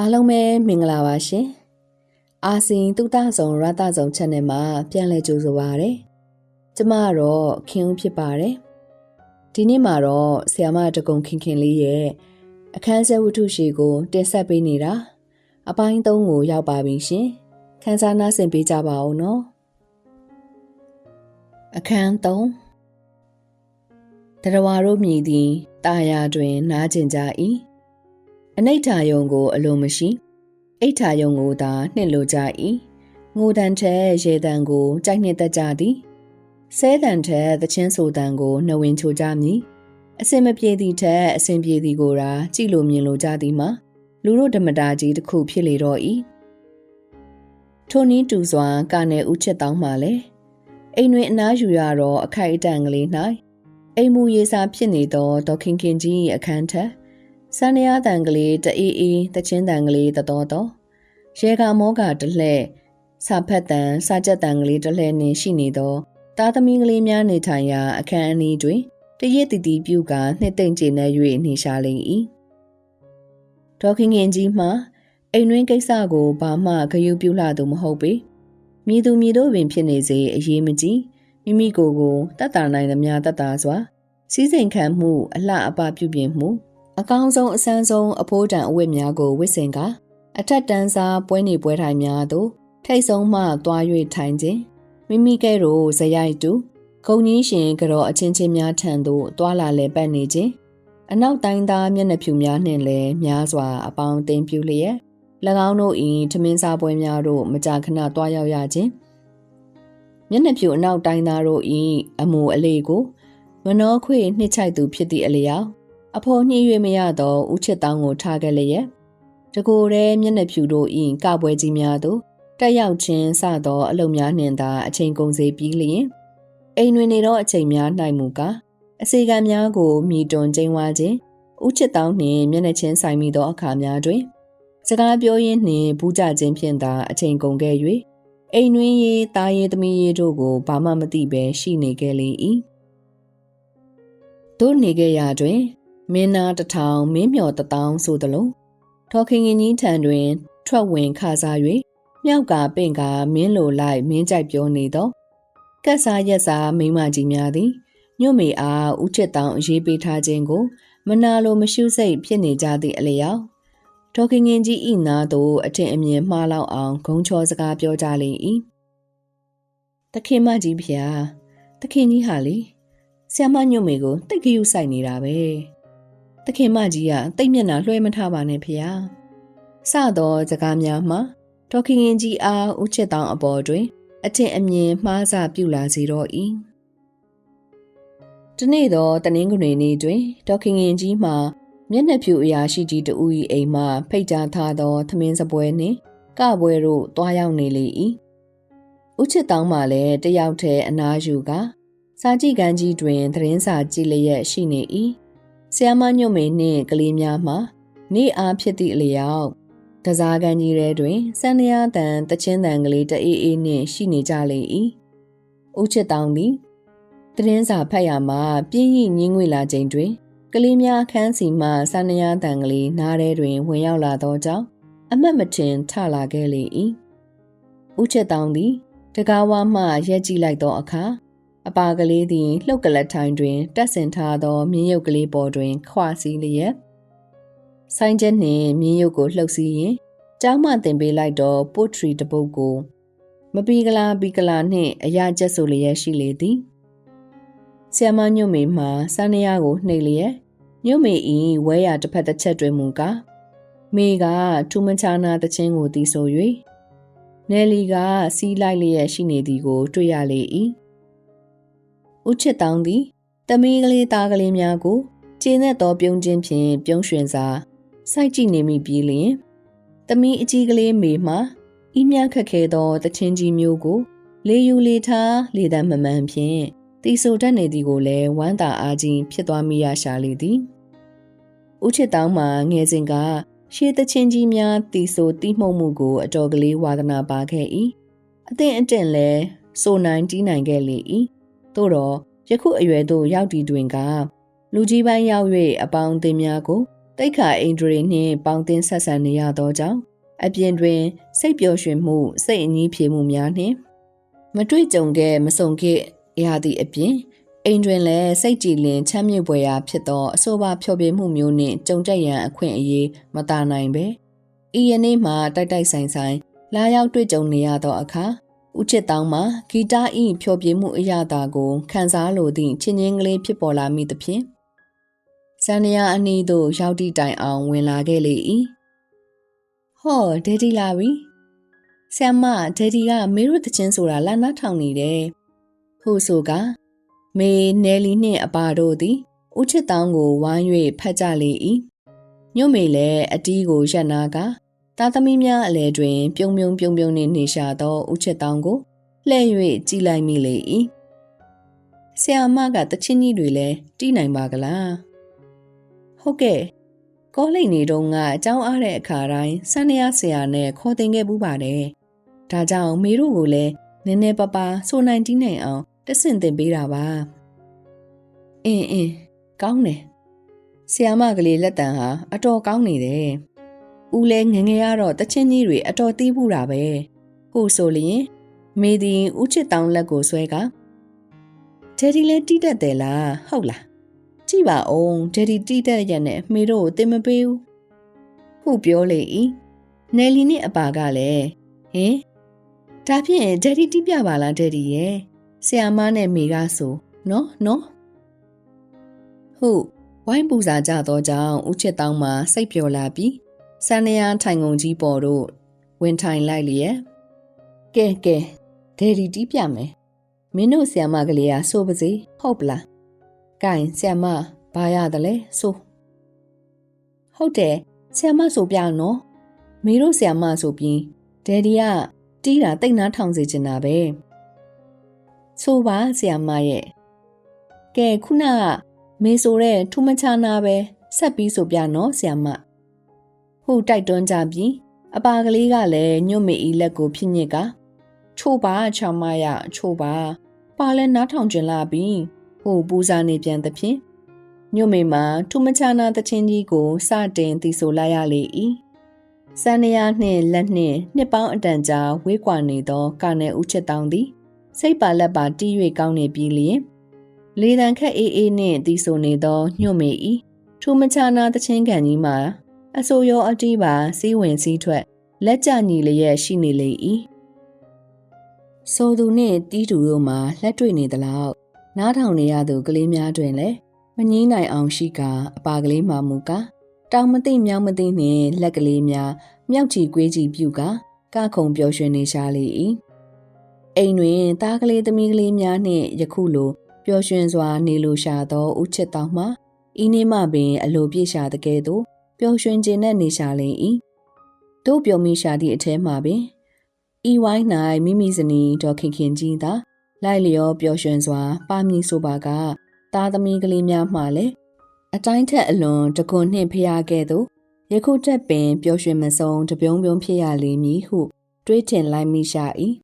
အားလုံးပဲမင်္ဂလာပါရှင်။အာစင်တုတဆောင်ရတဆောင် channel မှာပြန်လည်ကြိုဆိုပါရစေ။ကျမကတော့ခင်ဦးဖြစ်ပါတယ်။ဒီနေ့မှာတော့ဆ iam မတကုံခင်ခင်လေးရဲ့အခန်းစဲဝတ္ထုရှိကိုတင်ဆက်ပေးနေတာအပိုင်း၃ကိုရောက်ပါပြီရှင်။ခန်းစားနားဆင်ပေးကြပါဦးနော်။အခန်း၃တရဝါတို့မြည်သည်တာယာတွင် နားကျင်ကြ၏ အနိဋ္ဌာယုံကို အလိုမရှိအိဋ္ဌာယုံကိုသာနှစ်လိုကြ၏ငိုတန်ထဲရေတန်ကိုကြိုက်နှစ်သက်ကြသည်ဆဲတန်ထဲသချင်းဆိုတန်ကိုနှဝင်ချိုကြမည်အစင်မပြေသည့်ထက်အစင်ပြေသည်ကိုရာကြည်လိုမြင်လိုကြသည်မှာလူတို့ဓမ္မတာကြီးတစ်ခုဖြစ်လေတော့၏ထိုနည်းတူစွာကာနယ်ဥချက်တောင်းမှလည်းအိမ်တွင်အနားယူရတော့အခိုက်အတန့်ကလေး၌အိမ်မူရေးစာဖြစ်နေသောဒေါခင်ခင်ကြီး၏အခန်းထက် စန္ဒယာတန်ကလေးတအေးအေးတချင်းတန်ကလေးတတော်တော်ရေကမောကတလှဲ့စာဖက်တန်စာကြက်တန်ကလေးတလှဲ့နှင့်ရှိနေသောသားသမီးကလေးများနေထိုင်ရာအခန်းအနီးတွင်တရစ်တီတီပြုကနှစ်သိမ့်ကျနေ၍နေရှာလိမ့်၏ဒေါခင်ခင်ကြီးမှအိမ်တွင်ကိစ္စကိုဘာမှဂရုပြုလာသူမဟုတ်ပေမြည်သူမြည်တို့ပင်ဖြစ်နေစေအရေးမကြီးမိမိကိုယ်ကိုတတ်တာနိုင်သမျှတတ်တာစွာစီးစိမ်ခံမှုအလှအပပြုပြင်မှု အကောင်းဆုံးအဆန်းဆုံးအဖိုးတန်အဝတ်များကိုဝတ်ဆင်ကအထက်တန်းစားပွဲနေပွဲထိုင်များသို့ထိတ်ဆုံးမှသွား၍ထိုင်ခြင်းမိမိကဲ့သို့ဇရိုက်တူဂုံကြီးရှင်ကြောအချင်းချင်းများထံသို့တွာလာလဲပတ်နေခြင်းအနောက်တိုင်းသားမျက်နှာဖြူများနှင့်လည်းများစွာအပေါင်းအသင်းပြုလျက်၎င်းတို့၏ထမင်းစားပွဲများတို့မကြာခဏတွားရောက်ရခြင်းမျက်နှာဖြူအနောက်တိုင်းသားတို့၏အမူအလေးကိုမနောခွေနှစ်ချိုက်သူဖြစ်သည့်အလျောက် အဖော်ညှိ၍မရသောဦးချစ်တောင်းကိုထားခဲ့လျက်တကိုယ်တည်းမျက်နှာဖြူတို့၏ကပွဲကြီးများသို့တက်ရောက်ခြင်းစသောအလုံများနှင့်သာအချိန်ကုန်စေပြီးလျင်အိမ်တွင်နေသောအချိန်များ၌မူကားအစီကံများကိုမြည်တွန်ကျင်းဝါခြင်းဦးချစ်တောင်းနှင့်မျက်နှာချင်းဆိုင်မိသောအခါများတွင် စကားပြောရင်းနှင့်ဘူးကြခြင်းဖြင့်သာအချိန်ကုန်ခဲ့၍အိမ်တွင်ရေးတားရေးသမီးရေးတို့ကိုဘာမှမသိဘဲရှိနေခဲ့လေ၏တို့နေခဲ့ရာတွင် မင်းနာတထောင်မင်းမျော်တထောင်ဆိုသလိုထော်ခင်ခင်ကြီးထံတွင် ထွက်ဝင်ခါစား၍မြောက်ကပင့်ကမင်းလိုလိုက်မင်းကြိုက်ပြောနေသောကက်စားရက်စားမိမကြီးများသည်ညွတ်မေအားဥချစ်တောင်အရေးပေးထားခြင်းကို မနာလိုမရှုစိတ်ဖြစ်နေကြသည့်အလျောက်ဒေါခင်ငင်ကြီးဤနာသို့အထင်အမြင်မှားလောက်အောင်ဂုံချောစကားပြောကြလေ၏တခင်မကြီးဖျားတခင်ကြီးဟာလေဆ iam မညွတ်မေကိုတိတ်ကြယူဆိုင်နေတာပဲ တခင်မကြီးကတိတ်မျက်နှာလွှဲမထားပါနဲ့ဖေ။စသောစကားများမှာဒေါခင်ရင်ကြီးအားဥချစ်တောင်အပေါ်တွင် အထင်အမြင်မှားစပြုလာစေတော့၏။ဒီနေ့သောတနင်္ဂနွေနေ့တွင်ဒေါခင်ရင်ကြီးမှမျက်နှာဖြူအရာရှိကြီးတဦး၏အိမ်မှဖိတ်ကြားထားသော သမင်းစပွဲနှင့်ကပွဲတို့တွားရောက်နေလေ၏။ဥချစ်တောင်မှလည်းတယောက်တည်းအနားယူကစာကြည့်ကန်းကြီးတွင်သတင်းစာကြည့်လျက်ရှိနေ၏။ ဆီယမညွတ်မေနှင့်ကလေးများမှာနေအားဖြစ်သည့်အလျောက်ကစားကန်ကြီးထဲတွင်စန္ဒယာတန်တချင်းတန်ကလေးတအေးအေးနှင့်ရှိနေကြလေ၏။ဦးချစ်တောင်းသည်သတင်းစာဖတ်ရမှာပြင်းရိညင်းငွေလာချိန်တွင် ကလေးများခန်းစီမှစန္ဒယာတန်ကလေးနားထဲတွင် ဝင်ရောက်လာသောကြောင့်အမတ်မတင်ထလာခဲ့လေ၏။ဦးချစ်တောင်းသည်တကားဝါမှရက်ကြည့်လိုက်သောအခါ အပါကလေးသည်လှုပ်ကလတ်ထိုင်တွင်တက်ဆင်ထားသောမြင်းရုပ်ကလေးပေါ်တွင်ခွာစီးလျက်ဆိုင်ချက်နှင့်မြင်းရုပ်ကိုလှုပ်စီးရင်ကျောင်းမှတင်ပေးလိုက်သောပို့ထရီတပုတ်ကို မပီကလာပီကလာနှင့်အရာကျက်ဆိုလျက်ရှိလေသည်ဆီယမညွတ်မေမှစန္ဒယာကိုနှိပ်လျက်ညွတ်မေဤဝဲရတစ်ဖက်တစ်ချက်တွင်မူကားမေကထူမချာနာတခြင်းကိုတီးဆို၍နယ်လီကစီးလိုက်လျက်ရှိနေသည်ကို တွေ့ရလေ၏ ဦးချစ်တောင်းသည်တမီးကလေးသားကလေးများကိုကျင်းသက်သောပြုံးခြင်းဖြင့်ပြုံးရွှင်စာစိုက်ကြည့်နေမိပြီးလျင်တမီးအကြီးကလေးမေမှဤမြခက်ခဲသောတချင်းကြီးမျိုးကို လေယူလေထားလေတမ်းမမှန်ဖြင့်တီဆိုတတ်နေသည်ကိုလည်းဝမ်းသာအားကြီးဖြစ်သွားမိရရှာလေသည်ဦးချစ်တောင်းမှငယ်စဉ်ကရှေးတချင်းကြီးများတီဆိုတီးမှုမှုကိုအတော်ကလေးဝါသနာပါခဲ့၏အသင်အတင့်လဲစိုးနိုင်တီးနိုင်ခဲ့လေ၏ သို့တော့ယခုအရွယ်သို့ရောက်တည်တွင်ကလူကြီးပိုင်းရောက်၍အပေါင်းအသင်းများကိုတိတ်ခါအိန္ဒြေနှင့်ပေါင်းတင်ဆက်ဆံနေရသောကြောင့်အပြင်တွင်စိတ်ပျော်ရွှင်မှုစိတ်အငြီးဖြေမှုများနှင့်မတွေ့ကြုံခဲ့မဆုံခဲ့ရသည့်အပြင်အိမ်တွင်လည်းစိတ်ကြည်လင်ချမ်းမြေ့ပွေရာဖြစ်သောအဆိုပါဖျော်ဖြေမှုမျိုးနှင့်ကြုံတက်ရန်အခွင့်အရေးမတာနိုင်ပဲဤယနေ့မှာတိုက်တိုက်ဆိုင်ဆိုင်လာရောက်တွေ့ကြုံနေရသောအခါ ဦးချစ်တောင်းမှာဂီတဤဖျော်ဖြေမှုအရာတာကိုခံစားလိုသည့်ချင်းချင်းကလေးဖြစ်ပေါ်လာမိသဖြင့်စန္ဒယာအနီးသို့ရောက်သည့်တိုင်အောင်ဝင်လာခဲ့လေ၏ဟောဒက်ဒီလာပြီဆ iam မဒက်ဒီကမေတို့တချင်းဆိုတာလာနာထောင်နေတယ်ဟုဆိုကမေနယ်လီနှင့်အပါတို့သည်ဦးချစ်တောင်းကိုဝိုင်း၍ဖတ်ကြလေ၏ညွတ်မေလည်းအတီးကိုရက်နာက သားသမီးများအလဲတွင် ပြုံပြုံပြုံပြုံနှင့်နေရှာသောဦးချစ်တောင်းကိုလှည့်၍ကြည်လိုက်မိလေ၏ဆရာမကတချင်းကြီးတွေလည်းတီးနိုင်ပါကလားဟုတ်ကဲ့ကောလိပ်နေတော့ကအကြောင်းအားတဲ့အခါတိုင်းစန္ဒရဆရာနဲ့ခေါ်တင်ခဲ့ပူးပါတယ်ဒါကြောင့်မေတို့ကိုလည်းနည်းနည်းပါးပါဆိုနိုင်တီးနိုင်အောင်တဆင့်တင်ပေးတာပါအင်းအင်းကောင်းတယ်ဆီယာမကလေးလက်တံဟာအတော်ကောင်းနေတယ် ဦးလဲငငယ်ရတော့တချင်းကြီးတွေအတော်တီးဘူးတာပဲဟုတ်ဆိုလျင်မေဒီဦးချစ်တောင်းလက်ကိုဆွဲကဒယ်ဒီလဲတီးတတ်တယ်လားဟုတ်လားကြည့်ပါဦးဒယ်ဒီတီးတတ်ရက်နဲ့မေတို့ကိုတင်မပေးဘူးဟုတ်ပြောလေဤနယ်လီနဲ့အပါကလည်းဟင်ဒါဖြင့်ဒယ်ဒီတီးပြပါလားဒယ်ဒီရဲ့ဆရာမနဲ့မိကဆိုနော်နော်ဟုတ်ဝိုင်းပူစာကြသောကြောင့်ဦးချစ်တောင်းမှစိတ်ပျော်လာပြီး စန္ဒယာထိုင်ကုန်ကြီးပေါ်တို့ဝင်ထိုင်လိုက်လျက်ကဲကဲဒယ်ဒီတီးပြမယ်မင်းတို့ဆရာမကလေးကဆိုပါစေဟုတ်ပလားကင်ဆရာမဘာရတယ်လဲဆိုဟုတ်တယ်ဆရာမဆိုပြနော်မင်းတို့ဆရာမဆိုပြီးဒယ်ဒီကတီးတာတိတ်နာထောင်စေချင်တာပဲဆိုပါဆရာမရဲ့ကဲခုနကမေဆိုတဲ့ထူးမချနာပဲဆက်ပြီးဆိုပြနော်ဆရာမ ဟုတ်တိုက်တွန်းကြပြီးအပါကလေးကလည်းညွတ်မေဤလက်ကိုဖြစ်ညစ်ကချို့ပါချောင်းမရချို့ပါပါလဲနားထောင်ကျင်လာပြီဟိုပူဇာနေပြန်သဖြင့်ညွတ်မေမှာထူးမချနာတချင်းကြီးကိုစတင်သိဆိုလိုက်ရလေ၏စန္ဒယာနှင့်လက်နှင့်နှစ်ပေါင်းအတန်ကြာဝေးကွာနေသောကာနယ်ဦးချက်တောင်းသည်စိတ်ပါလက်ပါတီး၍ကောင်းနေပြီလျင်လေတံခက်အေးအေးနှင့်တီးဆိုနေသောညွတ်မေ၏ထူးမချနာတချင်းကန်ကြီးမှာ အဆိုရောအတီးပါစီးဝင်စည်းထွက်လက်ကျညီလျက်ရှိနေလေ၏ဆိုသူနှင့်တီးသူတို့မှာလက်တွေ့နေသလောက်နားထောင်နေရသူကလေးများတွင်လည်းမငင်းနိုင်အောင်ရှိကအပါကလေးမှမူကတောင်မသိမြောင်မသိနှင့်လက်ကလေးများမြောက်ချီကွေးချီပြုကကခုံပျော်ရွှင်နေရှာလေ၏အိမ်တွင်သားကလေးသမီးကလေးများနှင့်ယခုလိုပျော်ရွှင်စွာနေလိုရှာသောဦးချစ်တောင်းမှဤနေ့မှပင်အလိုပြည့်ရှာတကယ်သို့ ပျော်ရွှင်ခြင်းနဲ့နေရှာလေ၏တို့ပျော်မိရှာသည့်အထဲမှာပင်ဤဝိုင်း၌မိမိဇနီးဒေါ်ခင်ခင်ကြီးသာလိုက်လျောပျော်ရွှင်စွာ ပါမည်ဆိုပါကသားသမီးကလေးများမှလည်းအတိုင်းထက်အလွန်တကွန်နှင့်ဖျားခဲ့သို့ယခုတက်ပင်ပျော်ရွှင်မဆုံးတပြုံးပြုံးဖြစ်ရလိမ့်မည်ဟုတွေးထင်လိုက်မိရှာ၏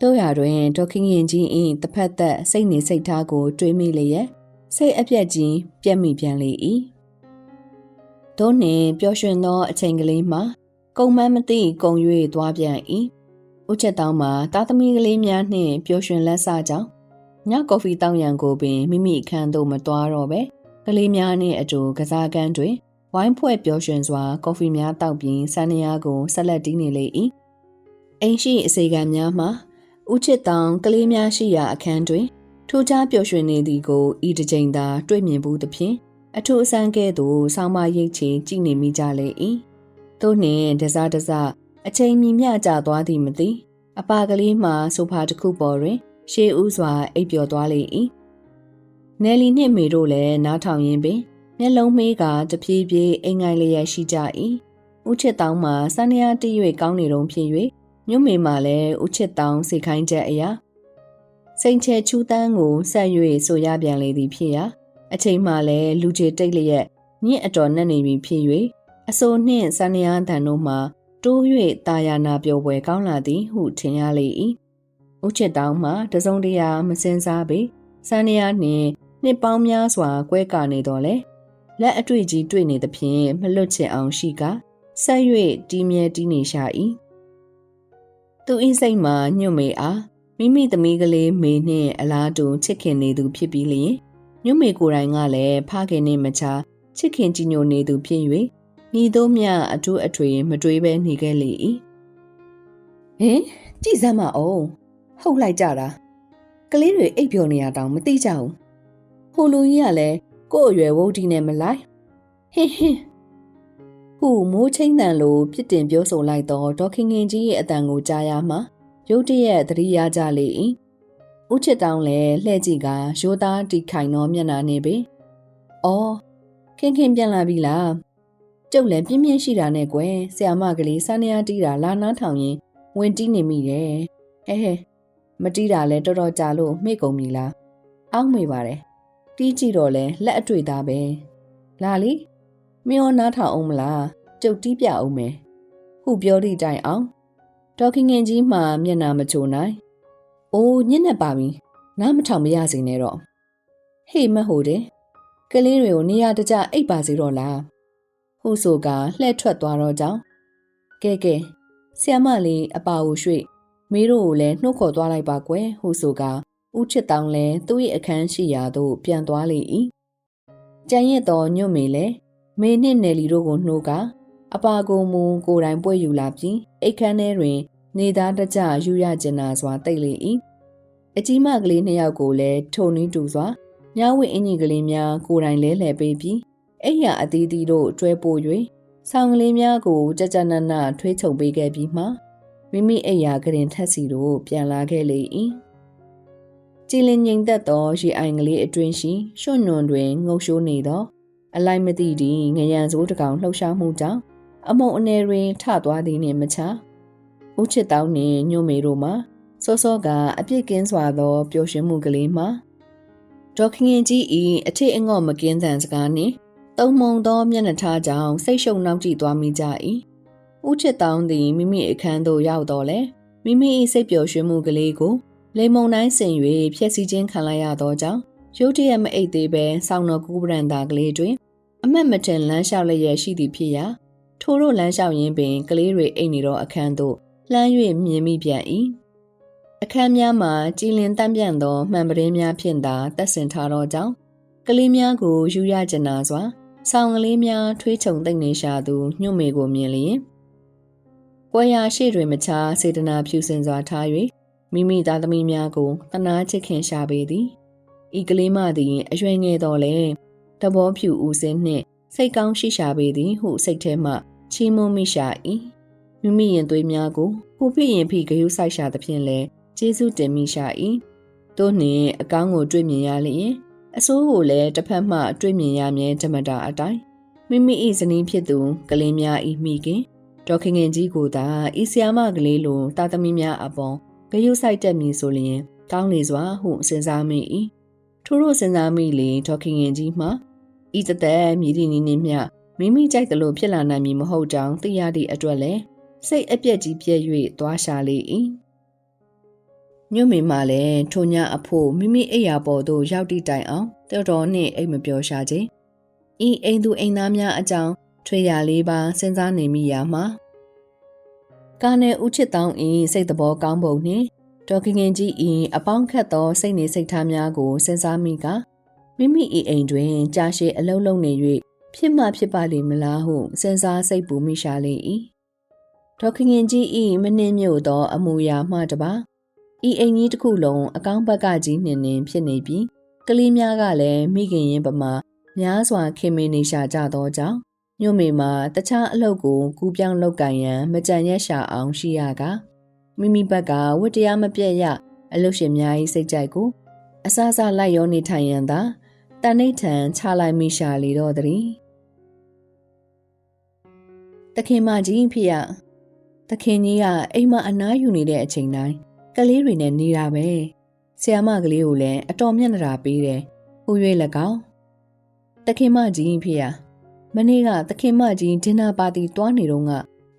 တို့ရတွင်ဒေါခင်ရင်ကြီး၏တစ်ဖက်သက်စိတ်နေစိတ်ထားကို တွေးမိလျက်စိတ်အပြက်ကြီးပြက်မိပြန်လေ၏ တို့နှင့်ပျော်ရွှင်သောအချိန်ကလေးမှာကုံမန်းမသိကုံ၍သွားပြန်၏ဦးချက်တောင်းမှာသားသမီးကလေးများနှင့်ပျော်ရွှင်လက်ဆကြောင်းညကော်ဖီတောင်းရန်ကိုပင်မိမိအခန်းသို့မသွားတော့ပဲကလေးများနှင့်အတူကစားကန်းတွင်ဝိုင်းဖွဲ့ပျော်ရွှင်စွာကော်ဖီများတောက်ပြီးဆန်းနေရကိုဆက်လက်တီးနေလေ၏အိမ်ရှိအစီကံများမှာဦးချစ်တောင်ကလေးများရှိရာအခန်းတွင်ထူးခြားပျော်ရွှင်နေသည်ကိုဤတစ်ကြိမ်သာတွေ့မြင်ဘူးသဖြင့် အထူးအဆန်းကဲ့သို့ဆောင်းမရိတ်ချင်ကြည်နေမိကြလေ၏သို့နှင့်တစားတစားအချိန်မီမျှကြသွားသည်မသိအပါကလေးမှဆိုဖာတစ်ခုပေါ်တွင် ရှေးဥစွာအိပ်ပျော်သွားလေ၏နယ်လီနှင့်မေတို့လည်းနားထောင်ရင်းပင်မျက်လုံးမေးကတပြေးပြေးအိမ်ငိုင်လျက်ရှိကြ၏ဦးချစ်တောင်းမှစန္ဒယာတည့်၍ကောင်းနေတုံဖြစ်၍ညွမေမှလည်းဦးချစ်တောင်းစိတ်ခိုင်းချက်အရာစိန်ချဲချူတန်းကိုဆက်၍ဆိုရပြန်လေသည်ဖြစ်ရာ အချိန်မှလည်းလူကြီးတိတ်လျက်ညင့်အတော်နဲ့နေပြီဖြစ်၍အစိုးနှင့်စန္ဒယာတန်တို့မှတိုး၍တာယာနာပျော်ပွဲကောင်းလာသည်ဟုထင်ရလေ၏ဦးချစ်တောင်းမှတစုံတရာမစင်စားပေစန္ဒယာနှင့်နှစ်ပေါင်းများစွာကွဲကာနေတော်လဲလက်အတွေ့ကြီးတွေ့နေသဖြင့်မလွတ်ချင်အောင်ရှိကဆက်၍တီးမြဲတီးနေရှာ၏သူအင်းစိတ်မှာညွတ်မေအားမိမိသမီးကလေးမေနှင့်အလားတူချစ်ခင်နေသူဖြစ်ပြီးလျင် ညွတ်မေကိုယ်တိုင်ကလည်းဖခင်နှင့်မချာချစ်ခင်ကြည်ညိုနေသူဖြစ်၍ညီတို့မြအထူးအထွေမတွေးပဲနေခဲ့လေ၏ဟင်ကြည်စမ်းမအောင်ဟုတ်လိုက်ကြတာကလေးတွေအိပ်ပျော်နေရတောင်မသိကြဘူးဟိုလူကြီးကလည်းကို့အရွယ်ဝုတ်တီနဲ့မလိုက်ဟင်းဟင်းဟူမိုးချင်းတန်လိုပြစ်တင်ပြောဆိုလိုက်တော့ဒေါခင်ငင်ကြီးရဲ့အတန်ကိုကြားရမှရုတ်တရက်သတိရကြလေ၏ ဥချစ်တောင်းလည်းလှဲ့ကြည့်ကရိုးသားတီခိုင်သောမျက်နှာနဲ့ပဲအော်ခင်ခင်ပြန်လာပြီလားကျုပ်လည်းပြင်းပြင်းရှိတာနဲ့ကွယ်ဆရာမကလေးစနေရတီးတာလာနားထောင်ရင်ဝင်တီးနေမိတယ်ဟဲဟဲမတီးတာလဲတော်တော်ကြာလို့မေ့ကုန်ပြီလားအောက်မေ့ပါတယ်တီးကြည့်တော့လဲလက်အတွေ့သားပဲလာလီမင်းရောနားထောင်အောင်မလားကျုပ်တီးပြအောင်မယ်ဟုပြောသည့်တိုင်အောင်ဒေါခင်ငင်ကြီးမှမျက်နာမချိုနိုင် အိုးညစ်နေပါပြီနားမထောင်မရစေနဲ့တော့ဟေးမဟုတ်တယ်ကလေးတွေကိုနေရာတကျအိပ်ပါစေတော့လားဟုဆိုကလှဲ့ထွက်သွားတော့ကြောင်းကဲကဲဆီယမလေးအပါကိုရွှေ့မီးတို့ကိုလည်းနှုတ်ခေါ်သွားလိုက်ပါကွယ်ဟုဆိုကဦးချစ်တောင်းလဲသူ့ရဲ့အခန်းရှိရာသို့ပြန်သွားလေ၏ကြံရစ်တော်ညွတ်မေလဲမေနှင့်နယ်လီတို့ကိုနှိုးကအပါကိုမူကိုယ်တိုင်ပွဲယူလာပြီးအိတ်ခမ်းထဲတွင် နေသားတကြယူရကျင်နာစွာတိတ်လေ၏အကြီးမကလေးနှစ်ယောက်ကိုလည်းထုံနှီးတူစွာညဝိအင်ကြီးကလေးများကိုယ်တိုင်လဲလှယ်ပေးပြီးအိယာအသီးသီးတို့တွဲပို့၍ဆောင်းကလေးများကိုကြကြနနထွေးချုပ်ပေးခဲ့ပြီးမှမိမိအိယာကရင်ထက်စီတို့ပြန်လာခဲ့လေ၏ကြည်လင်ငိမ်သက်သောရေအိုင်ကလေးအတွင်းရှိရွှွန့်နွန်တွင်ငုပ်ရှိုးနေသော အလိုက်မသိသည့်ငရံစိုးတကောင်လှုပ်ရှားမှုကြောင့်အမုံအနေတွင်ထသွားသည်နှင့်မချ ဦးချစ်တောင်းနှင့်ညွန့်မေတို့မှာစောစောကအပြစ်ကင်းစွာသောပျော်ရွှင်မှုကလေးမှာဒေါခင်ရင်ကြီး၏အထစ်အငေါ့မကင်းသံစကားနှင့်တုံမုံသောမျက်နှာထားကြောင့်စိတ်ရှုံနှောက်ကြည့်သွားမိကြ၏ဦးချစ်တောင်းသည်မိမိအခန်းသို့ရောက်တော့လေမိမိ၏စိတ်ပျော်ရွှင်မှုကလေးကိုလေမုံတိုင်းဆင်၍ဖျက်ဆီးခြင်းခံလိုက်ရသောကြောင့်ရုတ်တရက်မအိတ်သေးပဲစောင်းတော်ကူပရန်တာကလေးတွင် အမတ်မတင်လမ်းလျှောက်လျက်ရှိသည်ဖြစ်ရာထိုတို့လမ်းလျှောက်ရင်းပင်ကလေးတွေအိတ်နေသောအခန်းသို့ လှမ်း၍မြင်မိပြန်၏အခန်းများမှာကြည်လင်တန့်ပြန့်သောမှန်ပရင်းများဖြင့်သာတက်ဆင်ထားသောကြောင့်ကလေးများကိုယူရကျင်နာစွာဆောင်းကလေးများထွေးချုံသိမ့်နေရှာသူညွတ်မေကိုမြင်လျင်ကွယ်ရာရှိတွင်မချာစေတနာဖြူစင်စွာထား၍မိမိသားသမီးများကိုတနာချစ်ခင်ရှာပေသည်ဤကလေးမသည်အရွယ်ငယ်တော်လဲတဘောဖြူဦးစင်းနှင့်စိတ်ကောင်းရှိရှာပေသည်ဟုစိတ်ထဲမှချီးမွမ်းမိရှာ၏ မိမိရင်သွေးများကိုဟူဖြစ်ရင်ဖြစ်ဂယုဆိုင်ရှာသဖြင့်လဲကျေးဇူးတင်မိရှာ၏တို့နှင့်အကောင်းကိုတွေ့မြင်ရလျင်အဆိုးကိုလည်းတစ်ဖက်မှတွေ့မြင်ရမြဲဓမ္မတာအတိုင်းမိမိ၏ဇနီးဖြစ်သူကလေးများ၏မိခင်ဒေါခင်ငင်ကြီးကိုသာဤဆီယာမကလေးလိုတာသမီများအပေါ်ဂယုဆိုင်တက်မည်ဆိုလျင်ကောင်းလေစွာဟုစဉ်းစားမိ၏ထို့သောစဉ်းစားမိလေဒေါခင်ငင်ကြီးမှဤတသက်မြည်သည့်နည်းနှင့်မျှမိမိကြိုက်သလိုဖြစ်လာနိုင်မည်မဟုတ်ကြောင်းသိရသည့်အတွက်လည်း စိတ်အပြက်ကြီးပြည့်၍သွားရှာလေ၏ညွတ်မိမှလည်းထိုညအဖို့မိမိအိယာပေါ်သို့ရောက်တိတိုင်အောင်တော်တော်နှင့်အိမ်မပြောရှာခြင်းဤအိမ်သူအိမ်သားများအကြောင်းထွေရလေးပါစဉ်းစားနေမိရာမှာကာနယ်ဦးချစ်တောင်းဤစိတ်တဘောကောင်းပုံနှင့်ဒေါကငင်ကြီးဤအပေါင်းခတ်သောစိတ်နေစိတ်ထားများကိုစဉ်းစားမိကမိမိဤအိမ်တွင် ကြာရှည်အလုံးလုံးနေ၍ဖြစ်မှဖြစ်ပါလိမ့်မလားဟုစဉ်းစားစိတ်ပူမိရှာလေ၏ ဒေါကငင်ကြီးဤမနှင်းမြို့သော အမူအရာမှတပါဤအိမ်ကြီးတစ်ခုလုံးအကောင်းဘက်ကကြီးနှင်းနှင်းဖြစ်နေပြီးကလေးများကလည်းမိခင်ရင်ပမာများစွာခင်မင်းနေရှာကြသောကြောင့်ညို့မေမှာတခြားအလုပ်ကိုကူးပြောင်းလုပ်ကင်ရန်မကြံရက်ရှာအောင်ရှိရကမိမိဘက်ကဝတ္တရားမပြည့်ရအလုပ်ရှင်များ၏စိတ်ကြိုက်ကိုအစအစလိုက်ရောနေထိုင်ရန်သာတန်ဋိဌံချလိုက်မိရှာလေတော့သည်တခင်မကြီးဖေရ တခင်ကြီးကအိမ်မအနားယူနေတဲ့အချိန်တိုင်းကလေးတွေနဲ့နေတာပဲဆရာမကလေးကိုလည်းအတော်မျက်နှာပေးတယ်ဟူ၍၎င်းတခင်မကြီးဖေရမနေ့ကသခင်မကြီးဒင်နာပါတီတွားနေတော့က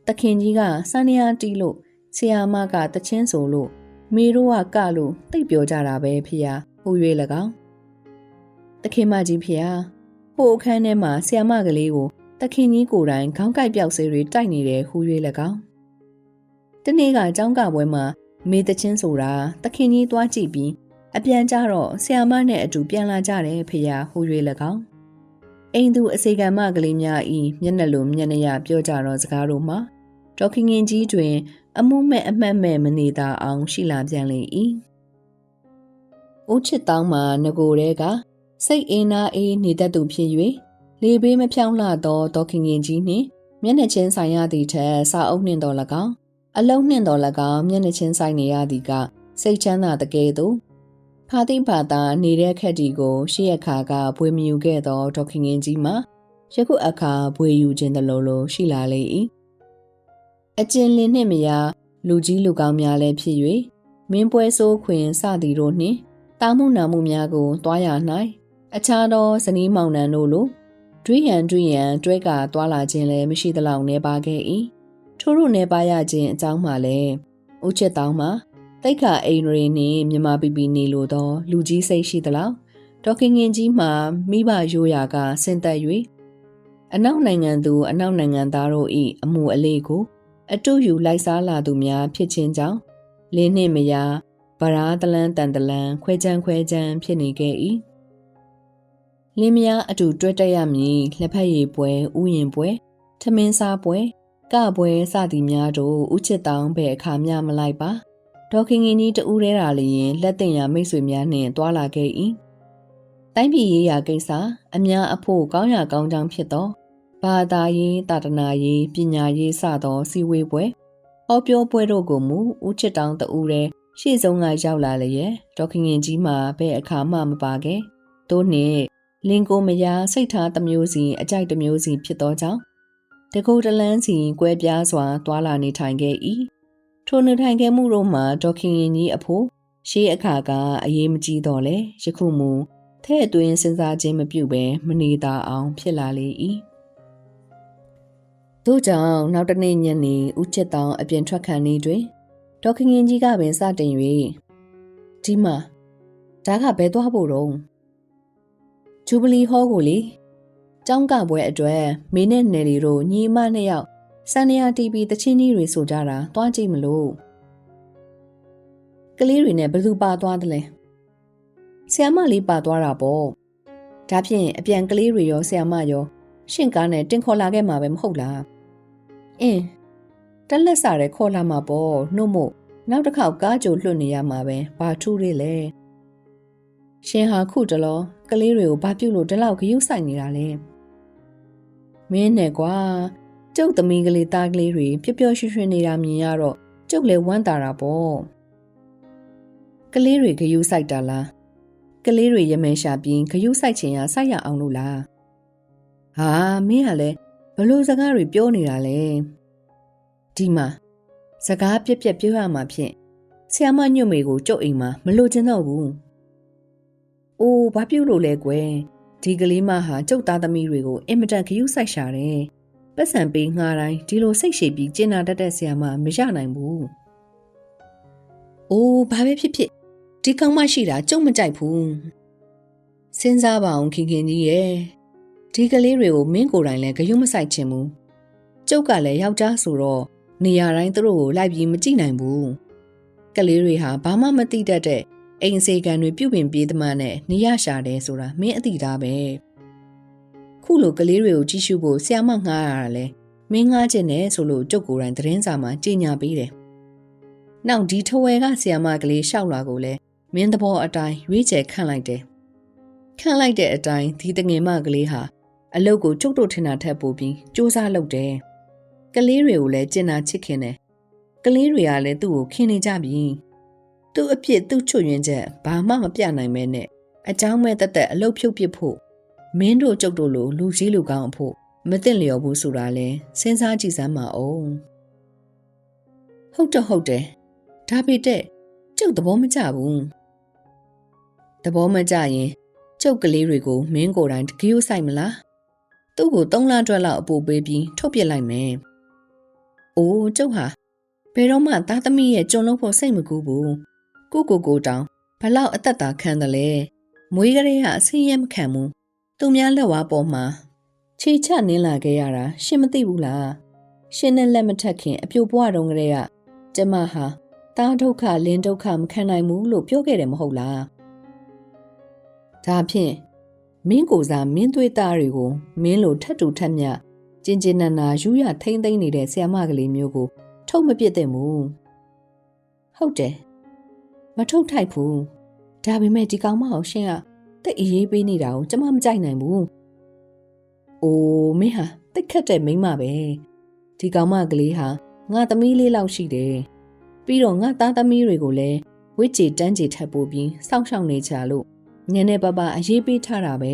သခင်ကြီးကစနေယာတီးလို့ဆရာမကတချင်းဆိုလို့မေတို့ကကလို့တိတ်ပြောကြတာပဲဖေဟာဟူ၍၎င်းသခင်မကြီးဖေဟာဟိုအခန်းထဲမှာဆီယမကလေးကိုတခင်ကြီးကိုယ်တိုင်ခေါင်းကိုက်ပြောက်ဆေးတွေတိုက်နေတယ်ဟူ၍၎င်း တနေ့ကကျောင်းကပွဲမှာမေတချင်းဆိုတာတခင်ကြီးသွားကြည့်ပြီးအပြန်ကြတော့ဆီယမနဲ့အတူပြန်လာကြတယ်ဖေယာဟူ၍၎င်းအိမ်သူအစေကံမကလေးများဤမျက်နှာလိုမျက်နှာရပြောကြတော့စကားတို့မှာဒေါခင်ငင်ကြီးတွင် အမှုမဲ့အမှတ်မဲ့မနေတာအောင်ရှိလာပြန်လေ၏ဦးချစ်တောင်းမှာငကိုတဲကစိတ်အင်းနာအေးနေတတ်သူဖြစ်၍လေဘေးမဖြောင်းလှသောဒေါခင်ငင်ကြီးနှင့်မျက်နှာချင်းဆိုင်ရသည့်ထက်စာအုပ်နှင့်တော်၎င်း အလုံးနှင့်တော်၎င်းမျက်နှာချင်းဆိုင်နေရသည်ကစိတ်ချမ်းသာတကယ်သို့ဖာတိဘာသာနေတဲ့ခက်တီကို ရှေ့အခါကဘွေမယူခဲ့သောဒေါခင်ငင်ကြီးမှာယခုအခါဘွေယူခြင်းတလို့လို့ရှိလာလေ၏အကျဉ်လင်းနှင့်မယားလူကြီးလူကောင်းများလည်းဖြစ်၍မင်းပွဲဆိုးခွင်စသည်တို့နှင့်တာမှုနာမှုများကိုတွားရ၌အခြားသောဇနီးမောင်နှံတို့လိုတွိရန်တွိရန်တွဲကတွာလာခြင်းလည်းမရှိသလောက်နေပါခဲ့၏ ထို့တို့နေပါရခြင်းအကြောင်းမှလည်းဥချစ်တောင်းမှာတိတ်ခါအိမ်ရီနှင့်မြမပီပီနေလိုသော လူကြီးစိတ်ရှိသလောက်ဒေါခင်ငင်ကြီးမှာမိဘရိုးရာကဆင့်သက်၍အနောက်နိုင်ငံသူအနောက်နိုင်ငံသားတို့၏အမှုအလေးကို အတူယူလိုက်စားလာသူများဖြစ်ခြင်းကြောင့်လင်းနှင့်မယားဗရာတလန်းတန်တလန်းခွဲချမ်းခွဲချမ်းဖြစ်နေခဲ့၏လင်းမယားအတူတွဲတက်ရမည်လက်ဖက်ရည်ပွဲဥယျင်ပွဲထမင်းစားပွဲ ကပွဲစသည်များတို့ဥချစ်တောင်းပဲအခါမျှမလိုက်ပါဒေါခင်ငင်းကြီးတူးရဲတာလျင်လက်တင်ရမိတ်ဆွေများနှင့်တွာလာခဲ့၏တိုင်းပြည်ရေးရာကိစ္စအများအဖို့ကောင်းရကောင်းကြောင်းဖြစ်သောဘာသာရေးတာတနာရေးပညာရေးစသောစီဝေးပွဲဟောပြောပွဲတို့ကိုမူဥချစ်တောင်းတူးရဲရှေ့ဆုံးကရောက်လာလျက်ဒေါခင်ငင်းကြီးမှာဘယ်အခါမှမပါခဲ့သို့နှင့်လင်ကိုမယားစိတ်ထားတစ်မျိုးစီအကြိုက်တစ်မျိုးစီဖြစ်သောကြောင့် တကူတလန်းစီကွဲပြားစွာတွာလာနေထိုင်ခဲ့၏ထိုနေထိုင်ခဲ့မှုတို့မှာဒေါခင်ရင်ကြီးအဖို့ရှေးအခါကအရေးမကြီးတော့လေယခုမူထဲ့အတွင်းစဉ်းစားခြင်းမပြုဘဲမနေတာအောင်ဖြစ်လာလေ၏တို့ကြောင့်နောက်တနေ့ညနေဦးချစ်တောင်အပြင်ထွက်ခံနေတွင်ဒေါခင်ရင်ကြီးကပင်စတင်၍ဒီမှာဒါကဘယ်သွားဖို့တော့ဂျူဘလီဟောကိုလေ ကျောင်းကပွဲအတွက်မင်းနဲ့နယ်လီတို့ညီမနှစ်ယောက်စန္ဒယာတီဗီတချင်းကြီးတွေဆိုကြတာတွားကြည့်မလို့ကလေးတွေနဲ့ဘယ်သူပါသွားတယ်လဲဆီယမလေးပါသွားတာပေါ့ဒါဖြင့်အပြန်ကလေးတွေရောဆီယမရောရှင့်ကားနဲ့တင်ခေါ်လာခဲ့မှာပဲမဟုတ်လားအင်းတက်လက်စားရဲခေါ်လာမှာပေါ့နှုတ်မို့နောက်တစ်ခေါက်ကားကြိုလွှတ်နေရမှာပဲဘာထူးရလဲရှင်ဟာခုတလောကလေးတွေကိုဘာပြုတ်လို့ဒီလောက်ဂရုစိုက်နေတာလဲ မင်းနဲ့ကွာကျုပ်သမီးကလေးသားကလေးတွေပျော်ပျော်ရွှင်ရွှင်နေတာမြင်ရတော့ကျုပ်လည်းဝမ်းသာတာပေါ့ကလေးတွေဂရုစိုက်တာလားကလေးတွေရမဲရှာပြီးဂရုစိုက်ချင်ရစိုက်ရအောင်လို့လားဟာမင်းကလည်းဘလို့စကားတွေပြောနေတာလဲဒီမှာစကားပြက်ပြက်ပြောရမှာဖြင့်ဆ iam မညွတ်မေကိုကျုပ်အိမ်မှာမလို့ချင်တော့ဘူး။အိုးဘာပြုတ်လို့လဲကွယ်။ ဒီကလေးမဟာကျုပ်သားသမီးတွေကိုအင်မတန်ခယူးဆိုင်ရှာတယ်။ပတ်စံပေးငှားတိုင်းဒီလိုစိတ်ရှိပြီးကျင်နာတတ်တဲ့ဆရာမမရနိုင်ဘူး။အိုးဘာပဲဖြစ်ဖြစ်ဒီကောင်မရှိတာကျုပ်မကြိုက်ဘူး။စဉ်းစားပါအောင်ခင်ခင်ကြီးရဲ့ဒီကလေးတွေကိုမင်းကိုယ်တိုင်လည်းဂရုမစိုက်ချင်ဘူး။ကျုပ်ကလည်းယောက်ျားဆိုတော့နေရာတိုင်းသူတို့ကိုလိုက်ပြီးမကြည့်နိုင်ဘူး။ကလေးတွေဟာဘာမှမသိတတ်တဲ့ အိမ်စေကန်တွေပြုတ်ပင်ပြေးသမားနဲ့နေရရှာတယ်ဆိုတာမင်းအသိသားပဲခုလိုကလေးတွေကိုကြည့်ရှုဖို့ဆရာမငှားရတာလဲမင်းငှားခြင်းနဲ့ဆိုလို့ကြုတ်ကိုယ်တိုင်သတင်းစာမှာကြေညာပေးတယ်နောက်ဒီထဝယ်ကဆရာမကလေးရှောက်လာကိုလဲမင်းသဘောအတိုင်းရွေးချယ်ခန့်လိုက်တယ်ခန့်လိုက်တဲ့အတိုင်းဒီတငယ်မကလေးဟာအလုတ်ကိုကျုပ်တို့ထင်တာထက်ပိုပြီးစူးစမ်းလုပ်တယ်ကလေးတွေကိုလည်းကျင်နာချစ်ခင်တယ်ကလေးတွေကလည်းသူ့ကိုခင်နေကြပြီ သူ့အဖြစ်သူ့ချွတ်ယွင်းချက်ဘာမှမပြနိုင်မဲနဲ့အเจ้าမဲ့တက်တက်အလုတ်ဖြုတ်ပစ်ဖို့မင်းတို့ကြုတ်တို့လိုလူကြီးလူကောင်းအဖို့မသိလျော်ဘူးဆိုတာလဲစဉ်းစားကြည့်စမ်းပါဦးဟုတ်တော့ဟုတ်တယ်ဒါပေတဲ့ကျုပ်သဘောမကျဘူးသဘောမကျရင်ကျုပ်ကလေးတွေကိုမင်းကိုယ်တိုင်တကီးဆိုင်မလားသူ့ကို၃လအတွက်လောက်အပူပေးပြီးထုတ်ပစ်လိုက်မယ်။အိုးကျုပ်ဟာဘယ်တော့မှသားသမီးရဲ့ကြုံလုံးဖို့စိတ်မကူးဘူး ကိုကိုကိုတောင်ဘလောက်အသက်သာခံတယ်လဲမွေးကလေးကအဆင်းရဲမခံဘူးသူသူများလက်ဝါးပေါ်မှာခြေချနင်းလာခဲ့ရတာရှင်မသိဘူးလားရှင်နဲ့လက်မထက်ခင်အပြိုပွားတုန်းကလေးကကျမဟာတားဒုက္ခလင်းဒုက္ခမခံနိုင်ဘူးလို့ပြောခဲ့တယ်မဟုတ်လားဒါဖြင့်မင်းကိုယ်စားမင်းသွေးသားတွေကိုမင်းလိုထက်တူထက်မြတ်ကျင်ကျင်နာနာယူရထိမ့်သိမ့်နေတဲ့ဆ iam မကလေးမျိုးကို ထုတ်မပစ်သင့်ဘူးဟုတ်တယ် မထုတ်ထိုက်ဘူးဒါပေမဲ့ဒီကောင်မအောင်ရှင်ကတိတ်အေးရေးပေးနေတာကိုကျမမကြိုက်နိုင်ဘူးအိုးမင်းဟာတိတ်ခတ်တဲ့မိန်းမပဲဒီကောင်မကလေးဟာငါသမီးလေးလောက်ရှိတယ်ပြီးတော့ငါသားသမီးတွေကိုလည်းဝစ်ချေတန်းချေထပ်ပို့ပြီးစောင့်ရှောက်နေကြလို့ညနေပပအရေးပေးထားတာပဲ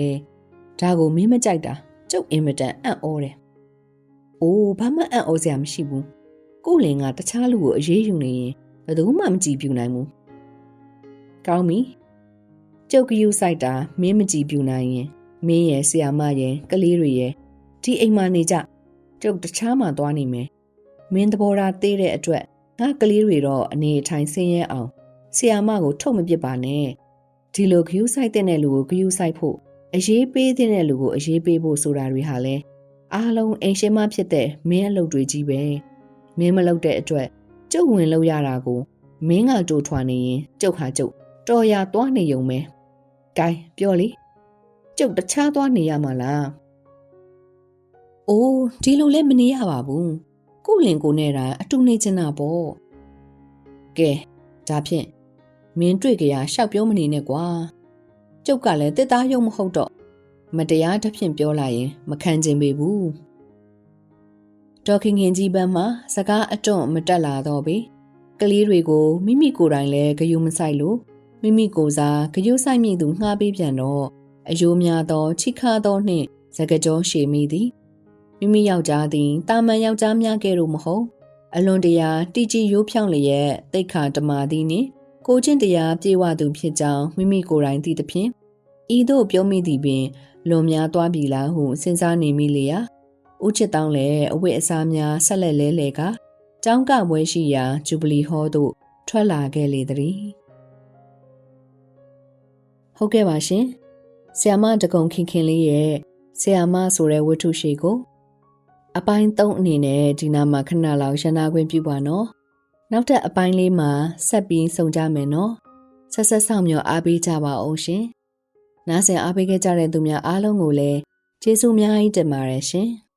ဒါကိုမင်းမကြိုက်တာကျုပ်အင်မတန်အံ့ဩတယ်။အိုးဘာမှအံ့ဩစရာမရှိဘူး။ကို့လင်ကတခြားလူကိုအေးအေးယူနေရင်ဘယ်သူမှမကြည့်ပြူနိုင်ဘူး။ ကောင်းပြီ။ကျုပ်ကယူဆိုင်တာမင်းမကြည့်ပြူနိုင်ရင်မင်းရဲ့ဆရာမရဲ့ကလေးတွေရဲ့ဒီအိမ်မှာနေကြကျုပ်တခြားမှာသွားနေမယ်။မင်းသဘောထားသေးတဲ့အတွက်ငါကလေးတွေတော့အနေအထိုင်ဆင်းရဲအောင်ဆရာမကိုထုတ်မပစ်ပါနဲ့။ဒီလိုဂယူဆိုင်တဲ့လူကိုဂယူဆိုင်ဖို့အရေးပေးတဲ့လူကိုအရေးပေးဖို့ဆိုတာတွေဟာလဲအားလုံးအိမ်ရှင်မဖြစ်တဲ့မင်းအလုပ်တွေကြီးပဲမင်းမလုပ်တဲ့အတွက်ကျုပ်ဝင်လောက်ရတာကိုမင်းကကြိုးထွားနေရင်ကျုပ်ဟာကျုပ် တော်ရသွားနေုံပဲ။ကဲပြောလေကျုပ်တခြားသွားနေရမှာလား။အိုးဒီလိုလဲမနေရပါဘူး။ကို့လင်ကိုနဲ့တာအတူနေချင်တာပေါ့။ကဲဒါဖြင့်မင်းတွေ့ကြရရှောက်ပြောမနေနဲ့ကွာ။ကျုပ်ကလည်းတစ်သားရုံမဟုတ်တော့မတရားတစ်ဖြင့်ပြောလိုက်ရင်မခံချင်ပေဘူးဒေါက်ခင်ခင်ကြီးပန်းမှာစကားအတွန့်မတက်လာတော့ပေကလေးတွေကိုမိမိကိုယ်တိုင်လည်းဂယုမဆိုင်လို့ မိမိကိုယ်စားဂယုဆိုင်မိသူငှားပေးပြန်တော့အယိုးများသောချိခါသောနှင့်စကကြောရှည်မိသည်မိမိယောက်ျားသည်တာမန်ယောက်ျားများကဲ့သို့မဟုတ်အလွန်တရာတီကြီးရိုးဖြောင်းလျက်တိတ်ခါတမာသည်နှင့်ကိုချင်းတရားပြေဝသူဖြစ်ကြောင်းမိမိကိုယ်တိုင်သိသဖြင့်ဤသို့ပြောမိသည်ပင်လွန်များသွားပြီလားဟုစဉ်းစားနေမိလေရာဦးချစ်တောင်းလည်းအဝတ်အစားများဆက်လက်လဲလဲကကျောင်းကပွဲရှိရာဂျူဘလီဟောသို့ထွက်လာခဲ့လေသည် ဟုတ်ကဲ့ပါရှင်ဆီယာမတကုံခင်ခင်လေးရဲ့ဆီယာမဆိုတဲ့ဝတ္ထုရှိကိုအပိုင်း3အနေနဲ့ဒီနာမှာခဏလောက်ရန်နာခွင့်ပြုပါနော်နောက်ထပ်အပိုင်းလေးမှာဆက်ပြီးဆုံကြမယ်နော်ဆက်ဆက်ဆောင်မျှော်အားပေးကြပါအောင်ရှင်နားဆင်အားပေးခဲ့ကြတဲ့သူများအားလုံးကိုလည်းကျေးဇူးအများကြီးတင်ပါတယ်ရှင်။